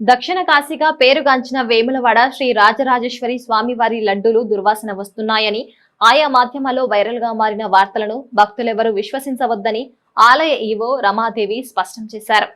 దక్షిణ కాశీగా పేరుగాంచిన వేములవాడ శ్రీ రాజరాజేశ్వరి స్వామివారి లడ్డూలు దుర్వాసన వస్తున్నాయని ఆయా మాధ్యమాల్లో వైరల్గా మారిన వార్తలను భక్తులెవరూ విశ్వసించవద్దని ఆలయ ఈవో రమాదేవి స్పష్టం చేశారు.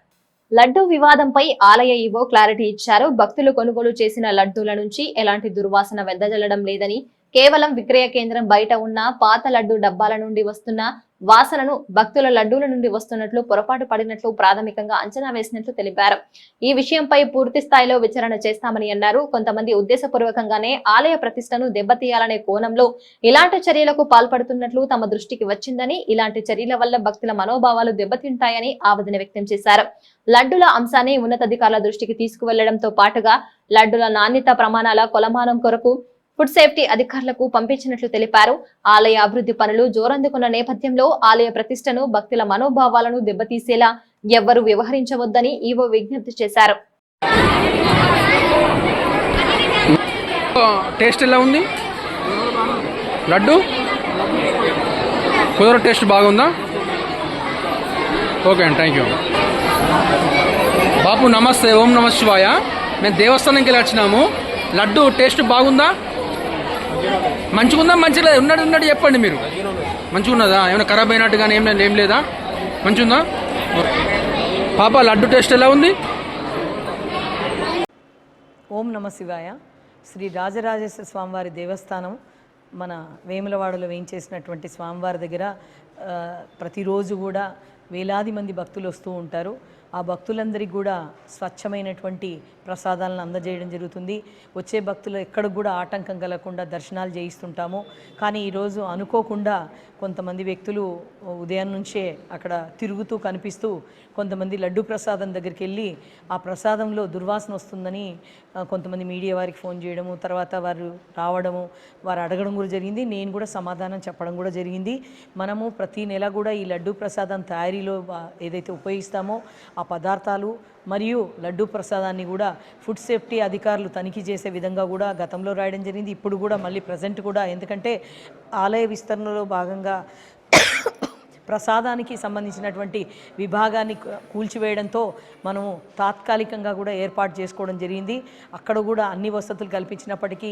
లడ్డూ వివాదంపై ఆలయ ఈవో క్లారిటీ ఇచ్చారు. భక్తులు కొనుగోలు చేసిన లడ్డూల నుంచి ఎలాంటి దుర్వాసన వెదజల్లడం లేదని కేవలం విక్రయ కేంద్రం బయట ఉన్న పాత లడ్డు డబ్బాల నుండి వస్తున్న వాసనను భక్తుల లడ్డూల నుండి వస్తున్నట్లు పొరపాటు పడినట్లు ప్రాథమికంగా అంచనా వేసినట్లు తెలిపారు. ఈ విషయంపై పూర్తి స్థాయిలో విచారణ చేస్తామని అన్నారు. కొంతమంది ఉద్దేశపూర్వకంగానే ఆలయ ప్రతిష్టను దెబ్బతీయాలనే కోణంలో ఇలాంటి చర్యలకు పాల్పడుతున్నట్లు తమ దృష్టికి వచ్చిందని ఇలాంటి చర్యల వల్ల భక్తుల మనోభావాలు దెబ్బతింటాయని ఆవేదన వ్యక్తం చేశారు. లడ్డుల అంశాన్ని ఉన్నతాధికారుల దృష్టికి తీసుకువెళ్ళడంతో పాటుగా లడ్డుల నాణ్యత ప్రమాణాల కొలమానం కొరకు ఫుడ్ సేఫ్టీ అధికారులకు పంపించినట్లు తెలిపారు. ఆలయ అభివృద్ధి పనులు జోరందుకున్న నేపథ్యంలో ఆలయ ప్రతిష్టను భక్తుల మనోభావాలను దెబ్బతీసేలా ఎవ్వరూ వ్యవహరించవద్దని ఈవో విజ్ఞప్తి చేశారు. టేస్ట్ ఎలా ఉంది? లడ్డు? కుదర టేస్ట్ బాగుందా? ఓకే అండి థ్యాంక్ యూ బాపు నమస్తే ఓం నమ శివాయ. మేము దేవస్థానంకి వెళ్ళి వచ్చినాము. లడ్డు టేస్ట్ బాగుందా? మంచిగుందా? మంచిగా ఉన్నాడు ఉన్నాడు చెప్పండి మీరు. మంచిగున్నదా? ఏమైనా ఖరాబ్ అయినట్టు కానీ ఏం ఏం లేదా? మంచిగుందా? పాప లడ్డు టేస్ట్ ఎలా ఉంది? ఓం నమ శివాయ. శ్రీ రాజరాజేశ్వర స్వామివారి దేవస్థానం మన వేములవాడలో వేయించేసినటువంటి స్వామివారి దగ్గర ప్రతిరోజు కూడా వేలాది మంది భక్తులు వస్తూ ఉంటారు. ఆ భక్తులందరికీ కూడా స్వచ్ఛమైనటువంటి ప్రసాదాలను అందజేయడం జరుగుతుంది. వచ్చే భక్తులు ఎక్కడ కూడా ఆటంకం కలగకుండా దర్శనాలు చేయిస్తుంటాము. కానీ ఈరోజు అనుకోకుండా కొంతమంది వ్యక్తులు ఉదయం నుంచే అక్కడ తిరుగుతూ కనిపిస్తూ కొంతమంది లడ్డు ప్రసాదం దగ్గరికి వెళ్ళి ఆ ప్రసాదంలో దుర్వాసన వస్తుందని కొంతమంది మీడియా వారికి ఫోన్ చేయడము తర్వాత వారు రావడము వారు అడగడం కూడా జరిగింది. నేను కూడా సమాధానం చెప్పడం కూడా జరిగింది. మనము ప్రతి నెల కూడా ఈ లడ్డు ప్రసాదం తయారీ స్థాయిలో ఏదైతే ఉపయోగిస్తామో ఆ పదార్థాలు మరియు లడ్డూ ప్రసాదాన్ని కూడా ఫుడ్ సేఫ్టీ అధికారులు తనిఖీ చేసే విధంగా కూడా గతంలో రాయడం జరిగింది. ఇప్పుడు కూడా మళ్ళీ ప్రజెంట్ కూడా. ఎందుకంటే ఆలయ విస్తరణలో భాగంగా ప్రసాదానికి సంబంధించినటువంటి విభాగాన్ని కూల్చివేయడంతో మనము తాత్కాలికంగా కూడా ఏర్పాటు చేసుకోవడం జరిగింది. అక్కడ కూడా అన్ని వసతులు కల్పించినప్పటికీ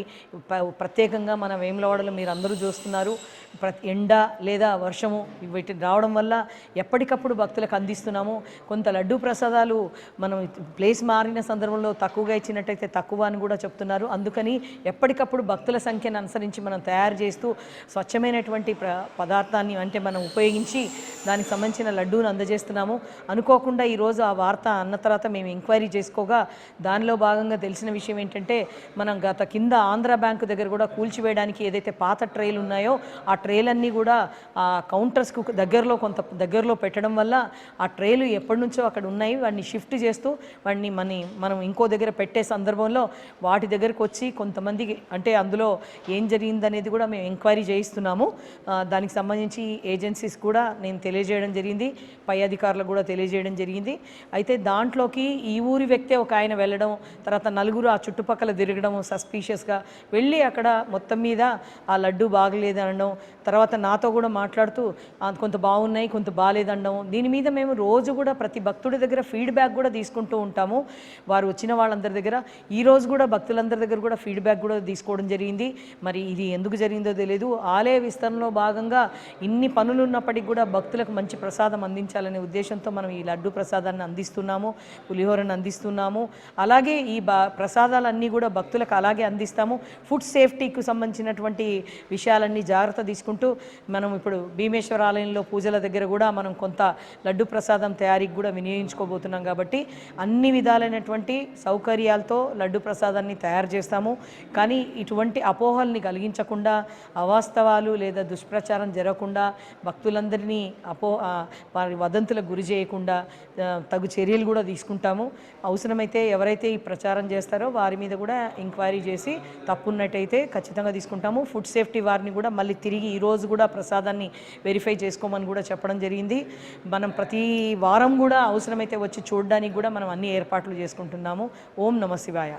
ప్రత్యేకంగా మన వేములవాడలో మీరు అందరూ చూస్తున్నారు. ప్రతి ఎండ లేదా వర్షము వీటి రావడం వల్ల ఎప్పటికప్పుడు భక్తులకు అందిస్తున్నాము. కొంత లడ్డు ప్రసాదాలు మనం ప్లేస్ మారిన సందర్భంలో తక్కువగా ఇచ్చినట్టయితే తక్కువ అని కూడా చెప్తున్నారు. అందుకని ఎప్పటికప్పుడు భక్తుల సంఖ్యను అనుసరించి మనం తయారు చేస్తూ స్వచ్ఛమైనటువంటి ప్ర పదార్థాన్ని అంటే మనం ఉపయోగించి దానికి సంబంధించిన లడ్డూను అందజేస్తున్నాము. అనుకోకుండా ఈరోజు ఆ వార్త అన్న తర్వాత మేము ఎంక్వైరీ చేసుకోగా దానిలో భాగంగా తెలిసిన విషయం ఏంటంటే మనం గత కింద ఆంధ్ర బ్యాంకు దగ్గర కూడా కూల్చివేయడానికి ఏదైతే పాత ట్రైలు ఉన్నాయో ఆ ట్రైలన్నీ కూడా ఆ కౌంటర్స్కు దగ్గరలో కొంత దగ్గరలో పెట్టడం వల్ల ఆ ట్రైలు ఎప్పటి నుంచో అక్కడ ఉన్నాయి. వాడిని షిఫ్ట్ చేస్తూ వాడిని మన మనం ఇంకో దగ్గర పెట్టే సందర్భంలో వాటి దగ్గరకు వచ్చి కొంతమందికి అంటే అందులో ఏం జరిగిందనేది కూడా మేము ఎంక్వైరీ చేయిస్తున్నాము. దానికి సంబంధించి ఏజెన్సీస్ కూడా నేను తెలియజేయడం జరిగింది. పై అధికారులకు కూడా తెలియజేయడం జరిగింది. అయితే దాంట్లోకి ఈ ఊరి వ్యక్తే ఒక ఆయన వెళ్ళడం తర్వాత నలుగురు ఆ చుట్టుపక్కల తిరగడం సస్పీషియస్గా వెళ్ళి అక్కడ మొత్తం మీద ఆ లడ్డు బాగలేదు అనడం తర్వాత నాతో కూడా మాట్లాడుతూ కొంత బాగున్నాయి కొంత బాగాలేదనడం దీని మీద మేము రోజు కూడా ప్రతి భక్తుడి దగ్గర ఫీడ్బ్యాక్ కూడా తీసుకుంటూ ఉంటాము. వారు వచ్చిన వాళ్ళందరి దగ్గర ఈ రోజు కూడా భక్తులందరి దగ్గర కూడా ఫీడ్బ్యాక్ కూడా తీసుకోవడం జరిగింది. మరి ఇది ఎందుకు జరిగిందో తెలియదు ఆలయ విస్తరణలో భాగంగా ఇన్ని పనులు ఉన్నప్పటికీ కూడా భక్తులకు మంచి ప్రసాదం అందించాలనే ఉద్దేశంతో మనం ఈ లడ్డు ప్రసాదాన్ని అందిస్తున్నాము పులిహోరను అందిస్తున్నాము. అలాగే ఈ బా ప్రసాదాలన్నీ కూడా భక్తులకు అలాగే అందిస్తాము. ఫుడ్ సేఫ్టీకి సంబంధించినటువంటి విషయాలన్నీ జాగ్రత్త తీసుకుంటూ మనం ఇప్పుడు భీమేశ్వర ఆలయంలో పూజల దగ్గర కూడా మనం కొంత లడ్డు ప్రసాదం తయారీకి కూడా వినియోగించుకోబోతున్నాం కాబట్టి అన్ని విధాలైనటువంటి సౌకర్యాలతో లడ్డు ప్రసాదాన్ని తయారు చేస్తాము. కానీ ఇటువంటి అపోహల్ని కలిగించకుండా అవాస్తవాలు లేదా దుష్ప్రచారం జరగకుండా భక్తులందరినీ అపో వారి వదంతులకు గురి చేయకుండా తగు చర్యలు కూడా తీసుకుంటాము. అవసరమైతే ఎవరైతే ఈ ప్రచారం చేస్తారో వారి మీద కూడా ఎంక్వైరీ చేసి తప్పున్నట్టయితే ఖచ్చితంగా తీసుకుంటాము. ఫుడ్ సేఫ్టీ వారిని కూడా మళ్ళీ తిరిగి ఈరోజు కూడా ప్రసాదాన్ని వెరిఫై చేసుకోమని కూడా చెప్పడం జరిగింది. మనం ప్రతి వారం కూడా అవసరమైతే వచ్చి చూడడానికి కూడా మనం అన్ని ఏర్పాట్లు చేసుకుంటున్నాము. ఓం నమ శివాయ.